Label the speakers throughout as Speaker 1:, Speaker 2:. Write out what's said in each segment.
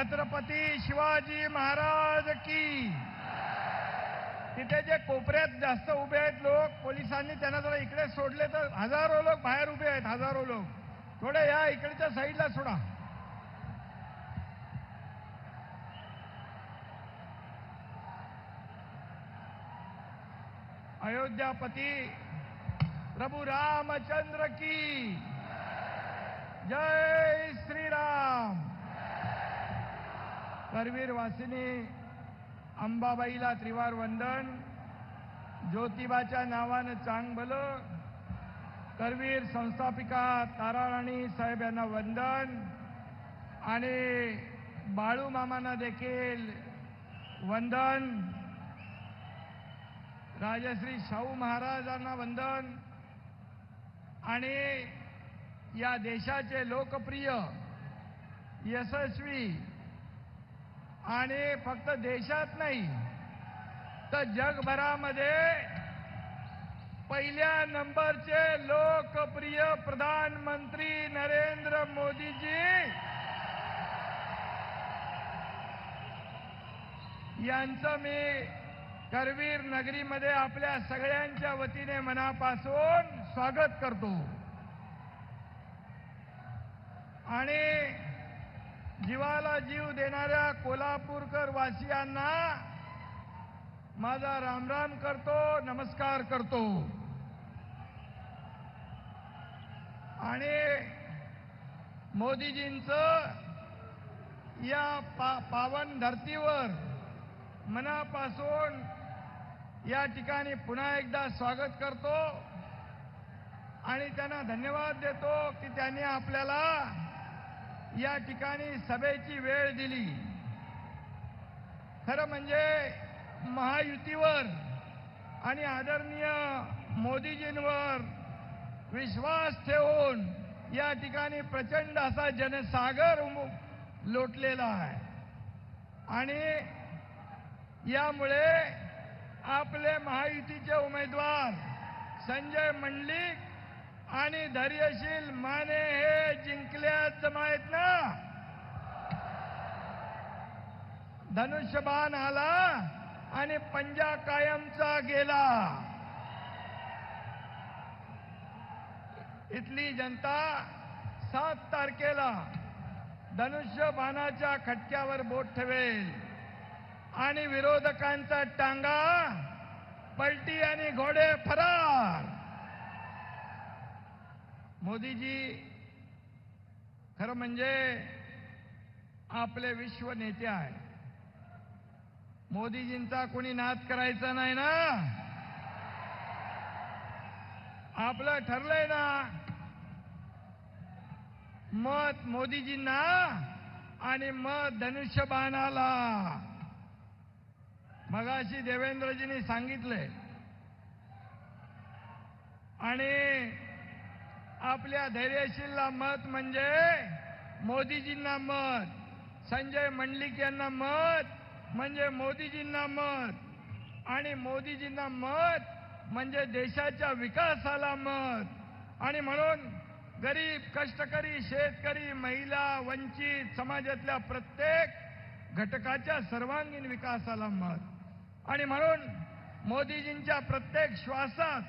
Speaker 1: छत्रपती शिवाजी महाराज की. तिथे जे कोपऱ्यात जास्त उभे आहेत लोक पोलिसांनी त्यांना जरा इकडे सोडले तर हजारो लोक बाहेर उभे आहेत हजारो लोक. थोडे या इकडच्या साईडला सोडा. अयोध्यापती प्रभू रामचंद्र की. जय श्रीराम करवीर वासिनी अंबाबाईला त्रिवार वंदन. ज्योतिबाच्या नावानं चांग भलं करवीर संस्थापिका ताराराणी साहेब यांना वंदन. आणि बाळू मामांना देखील वंदन. राजश्री शाहू महाराजांना वंदन. आणि या देशाचे लोकप्रिय यशस्वी आणि फक्त देशात नाही तर जगभरामध्ये पहिल्या नंबरचे लोकप्रिय प्रधानमंत्री नरेंद्र मोदीजी यांचं मी करवीर नगरीमध्ये आपल्या सगळ्यांच्या वतीने मनापासून स्वागत करतो. आणि जीवाला जीव देणाऱ्या कोल्हापूरकर वासियांना माझा रामराम करतो नमस्कार करतो. आणि मोदीजींचं या पा पावन धर्तीवर मनापासून या ठिकाणी पुन्हा एकदा स्वागत करतो. आणि त्यांना धन्यवाद देतो की त्यांनी आपल्याला या ठिकाणी सभेची वेळ दिली. खरं म्हणजे महायुतीवर आणि आदरणीय मोदीजींवर विश्वास ठेवून या ठिकाणी प्रचंड असा जनसागर उम- लोटलेला आहे. आणि यामुळे आपले महायुतीचे उमेदवार संजय मंडलिक आणि धैर्यशील माने हे जिंकल्याच माहीत ना? धनुष्यबाण आला आणि पंजा कायमचा गेला. इथली जनता सात तारखेला धनुष्यबाणाच्या खटक्यावर बोट ठेवेल. आणि विरोधकांचा टांगा पलटी आणि घोडे फरार. मोदीजी खरं म्हणजे आपले विश्व नेते आहे मोदीजींचा कोणी नाद करायचा नाही ना? आपलं ठरलंय ना? मत मोदीजींना आणि मत धनुष्यबाणाला. मगाशी देवेंद्रजींनी सांगितलंय. आणि आपल्या धैर्यशीलला मत म्हणजे मोदीजींना मत संजय मंडलिक यांना मत म्हणजे मोदीजींना मत आणि मोदीजींना मत म्हणजे देशाच्या विकासाला मत. आणि म्हणून गरीब कष्टकरी शेतकरी महिला वंचित समाजातल्या प्रत्येक घटकाच्या सर्वांगीण विकासाला मत. आणि म्हणून मोदीजींच्या प्रत्येक श्वासात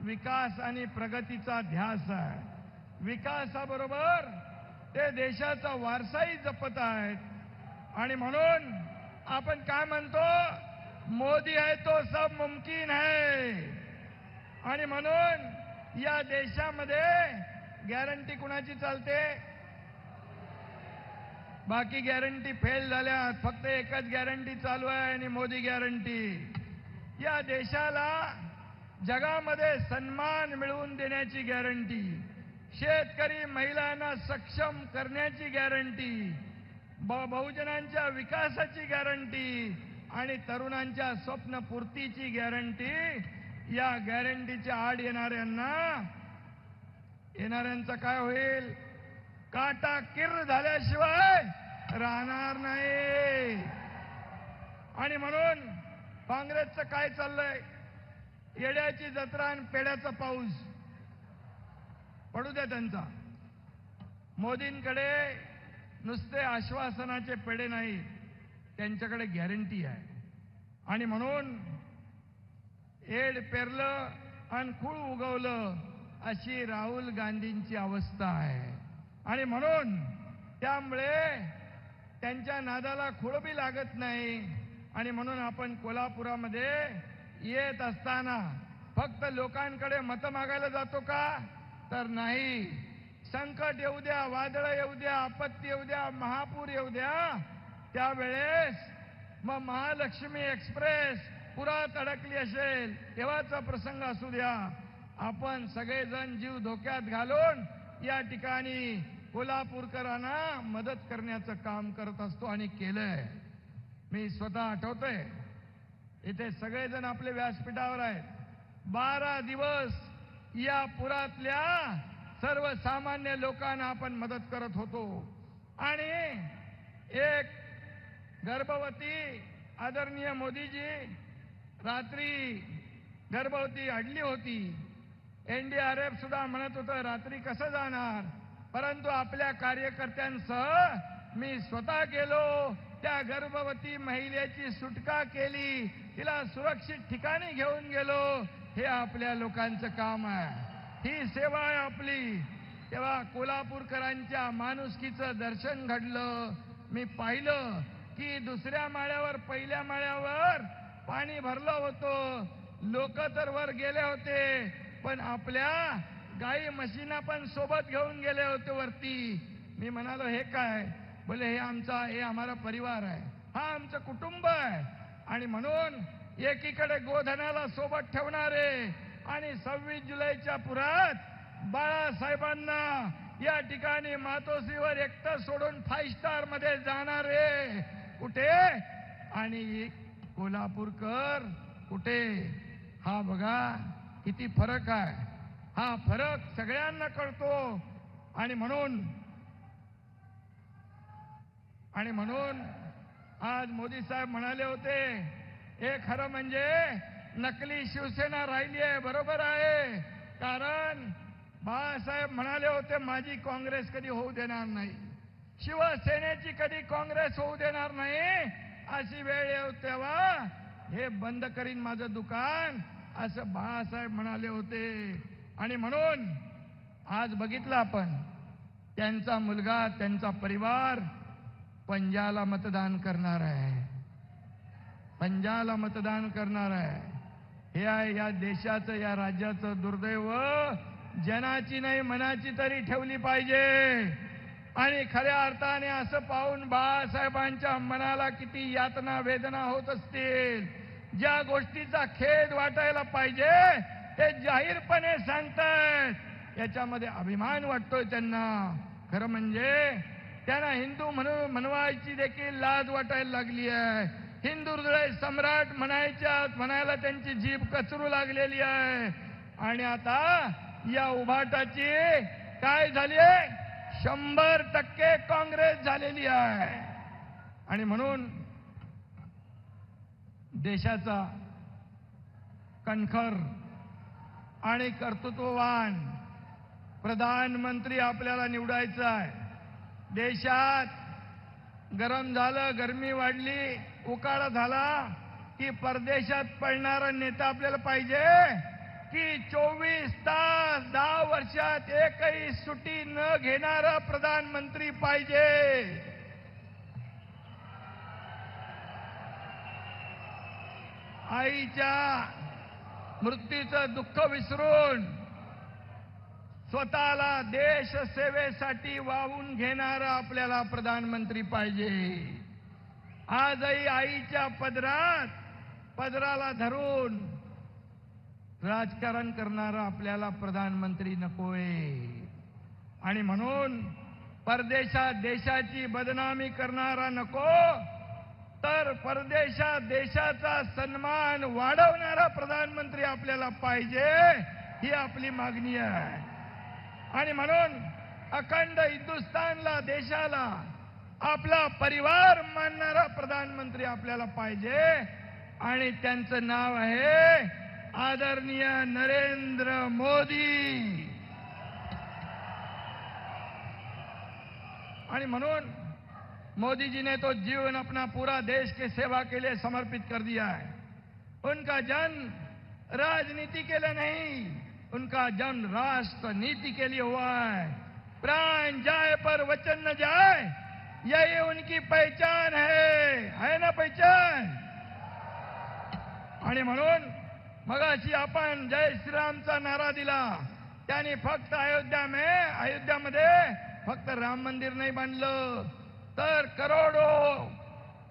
Speaker 1: विकास आणि प्रगतीचा ध्यास आहे. विकासाबरोबर ते देशाचा वारसाही जपत आहेत. आणि म्हणून आपण काय म्हणतो? मोदी आहे तो सब मुमकिन है. आणि म्हणून या देशामध्ये गॅरंटी कुणाची चालते? बाकी गॅरंटी फेल झाल्या फक्त एकच गॅरंटी चालू आहे आणि मोदी गॅरंटी या देशाला जगामध्ये सन्मान मिळवून देण्याची गॅरंटी शेतकरी महिलांना सक्षम करण्याची गॅरंटी ब- बहुजनांच्या विकासाची गॅरंटी आणि तरुणांच्या स्वप्नपूर्तीची गॅरंटी या गॅरंटीच्या आड येणाऱ्यांना येणाऱ्यांचं काय होईल? काटा किर झाल्याशिवाय राहणार नाही. आणि म्हणून काँग्रेसचं काय चाललंय? येड्याची जत्रा आणि पेड्याचा पाऊस. पडू द्या त्यांचा. मोदींकडे नुसते आश्वासनाचे पेढे नाही त्यांच्याकडे गॅरंटी आहे. आणि म्हणून एड पेरलं आणि खूळ उगवलं अशी राहुल गांधींची अवस्था आहे. आणि म्हणून त्यामुळे त्यांच्या नादाला खुळबी लागत नाही. आणि म्हणून आपण कोल्हापुरामध्ये येत असताना फक्त लोकांकडे मतं मागायला जातो का? तर नाही. संकट येऊ द्या वादळ येऊ द्या आपत्ती येऊ द्या महापूर येऊ द्या त्यावेळेस मग महालक्ष्मी एक्सप्रेस पुरात अडकली असेल तेव्हाचा प्रसंग असू द्या. आपण सगळेजण जीव धोक्यात घालून या ठिकाणी कोल्हापूरकरांना मदत करण्याचं काम करत असतो आणि केलंय. मी स्वतः आठवतोय. इथे सगळेजण आपले व्यासपीठावर आहेत. बारा दिवस या पुरातल्या सर्वसामान्य लोकांना आपण मदत करत होतो. आणि एक गर्भवती आदरणीय मोदीजी रात्री गर्भवती अडली होती. एनडीआरएफ सुद्धा म्हणत होतं रात्री कसं जाणार? परंतु आपल्या कार्यकर्त्यांसह मी स्वतः गेलो. त्या गर्भवती महिलेची सुटका केली तिला सुरक्षित ठिकाणी घेऊन गेलो. हे आपल्या लोकांचं काम आहे. ही सेवा आहे आपली. तेव्हा कोल्हापूरकरांच्या माणुसकीचं दर्शन घडलं. मी पाहिलं की दुसऱ्या माळ्यावर पहिल्या माळ्यावर पाणी भरलं होतं. लोक तर वर गेले होते पण आपल्या गाई म्हशींना पण सोबत घेऊन गेले होते वरती. मी म्हणालो हे काय? बोले हे आमचा हे आम्हाला परिवार आहे. हा आमचं कुटुंब आहे. आणि म्हणून एकीकडे गोधनाला सोबत ठेवणारे आणि सव्वीस जुलैच्या पुरात बाळासाहेबांना या ठिकाणी मातोश्रीवर एकटं सोडून फाईव्ह स्टारमध्ये जाणारे कुठे? आणि कोल्हापूरकर कुठे? हा बघा किती फरक आहे. हा फरक सगळ्यांना कळतो. आणि म्हणून आणि म्हणून आज मोदी साहेब म्हणाले होते हे खरं म्हणजे नकली शिवसेना राहिली आहे बरोबर आहे. कारण बाळासाहेब म्हणाले होते माझी काँग्रेस कधी होऊ देणार नाही. शिवसेनेची कधी काँग्रेस होऊ देणार नाही अशी वेळ येऊ तेव्हा हे बंद करीन माझं दुकान असं बाळासाहेब म्हणाले होते. आणि म्हणून आज बघितलं आपण त्यांचा मुलगा त्यांचा परिवार पंजाला मतदान करणार आहे. पंजाला मतदान करणार आहे. हे आहे या देशाचं या राज्याचं दुर्दैव. जनाची नाही मनाची तरी ठेवली पाहिजे. आणि खऱ्या अर्थाने असं पाहून बाळासाहेबांच्या मनाला किती यातना वेदना होत असतील. ज्या गोष्टीचा खेद वाटायला पाहिजे ते जाहीरपणे सांगतायत. याच्यामध्ये अभिमान वाटतोय त्यांना. खरं म्हणजे त्यांना हिंदू म्हणून म्हणवायची देखील लाज वाटायला लागली आहे. हिंदू हृदय सम्राट म्हणायच्या म्हणायला त्यांची जीभ कचरू लागलेली आहे. आणि आता या उभाटाची काय झाली आहे? शंभर टक्के काँग्रेस झालेली आहे. आणि म्हणून देशाचा कणखर आणि कर्तृत्ववान प्रधानमंत्री आपल्याला निवडायचा आहे. देशात गरम झालं गरमी वाढली उकाळा झाला की परदेशात पडणारा नेता आपल्याला पाहिजे की चोवीस तास दहा वर्षात एकही सुटी न घेणारा प्रधानमंत्री पाहिजे. आईच्या मृत्यूचं दुःख विसरून स्वतःला देश सेवेसाठी वाहून घेणारा आपल्याला प्रधानमंत्री पाहिजे. आजही आईच्या पदरात पदराला धरून राजकारण करणारा आपल्याला प्रधानमंत्री नकोय. आणि म्हणून परदेशात देशाची बदनामी करणारा नको तर परदेशात देशाचा सन्मान वाढवणारा प्रधानमंत्री आपल्याला पाहिजे ही आपली मागणी आहे. आणि म्हणून अखंड हिंदुस्थानला देशाला आपला परिवार मानणारा प्रधानमंत्री आपल्याला पाहिजे. आणि त्यांचं नाव आहे आदरणीय नरेंद्र मोदी. आणि म्हणून मोदी जी ने तो जीवन अपना पूरा देश के सेवा के लिए समर्पित कर दिया है. उनका जन्म राजनीति के लिए नहीं उनका जन्म राष्ट्र नीति के लिए हुआ है। प्राण जाए पर वचन न जाए यही उनकी पहचान है। है ना पहचान? आणि म्हणून मगाशी आपण जय श्रीरामचा नारा दिला। त्यांनी फक्त अयोध्या मे अयोध्यामध्ये फक्त राम मंदिर नाही बांधलं तर करोडो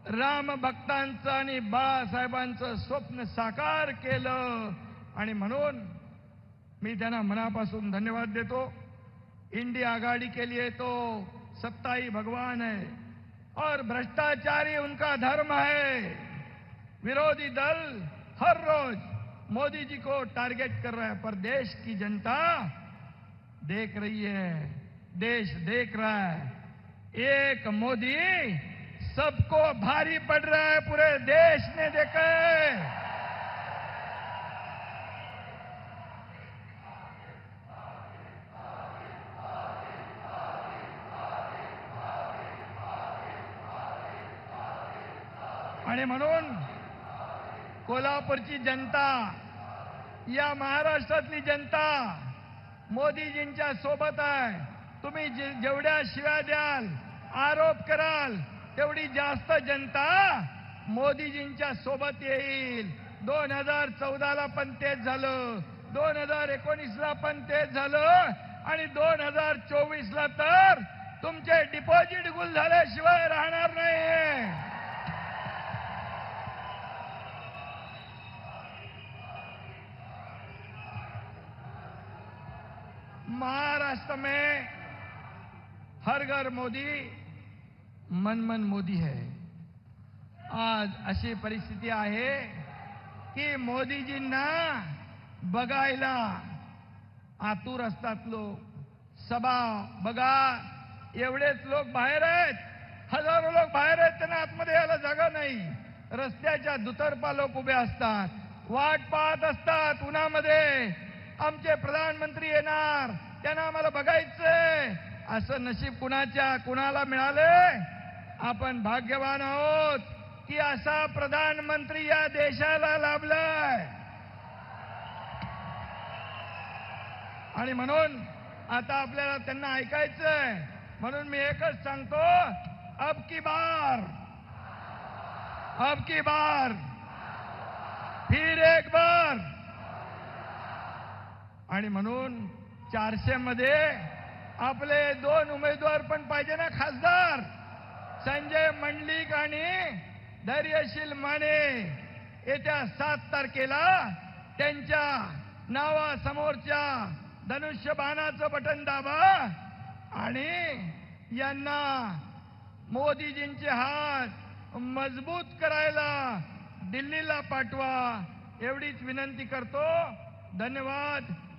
Speaker 1: राम भक्तांचं आणि बाळासाहेबांचं स्वप्न साकार केलं. आणि म्हणून मी त्यांना मनापासून धन्यवाद देतो. इंडिया आघाड़ी के लिए तो सत्ता ही भगवान है और भ्रष्टाचारी उनका धर्म है। विरोधी दल हर रोज मोदी जी को टारगेट कर रहा है, पर देश की जनता देख रही है, देश देख रहा है। एक मोदी सबको भारी पड़ रहा है, पूरे देश ने देखा है। आणि म्हणून कोल्हापूरची जनता या महाराष्ट्रातली जनता मोदीजींच्या सोबत आहे. तुम्ही जे- जेवढ्या शिव्या द्याल आरोप कराल तेवढी जास्त जनता मोदीजींच्या सोबत येईल. दोन हजार चौदाला पण तेच झालं. दोन हजार एकोणीसला पण तेच झालं. आणि दोन हजार चोवीसला तर तुमचे डिपॉझिट गुल झाल्याशिवाय राहणार नाही महाराष्ट्र में हर घर मोदी मन मन मोदी है। आज अशी परिस्थिती आहे की मोदीजींना बघायला आतुर असतात लोक. सभा बघा एवढेच लोक बाहेर आहेत. हजारो लोक बाहेर आहेत त्यांना आतमध्ये यायला जागा नाही. रस्त्याच्या दुतर्फा लोक उभे असतात. वाट पाहत असतात उन्हामध्ये. आमचे प्रधानमंत्री येणार. त्यांना आम्हाला बघायचंय. असं नशीब कुणाच्या कुणाला मिळाले? आपण भाग्यवान आहोत की असा प्रधानमंत्री या देशाला लाभलाय. आणि म्हणून आता आपल्याला त्यांना ऐकायचंय. म्हणून मी एकच सांगतो अब की बार. अब की बार. फिर एक बार. आणि म्हणून चारशे मध्ये आपले दोन उमेदवार पण पाहिजे ना खासदार. संजय मंडलिक आणि धैर्यशील माने येत्या सात तारखेला त्यांच्या नावासमोरच्या धनुष्यबाणाचं बटन दाबा आणि यांना मोदीजींचे हात मजबूत करायला दिल्लीला पाठवा एवढीच विनंती करतो. धन्यवाद.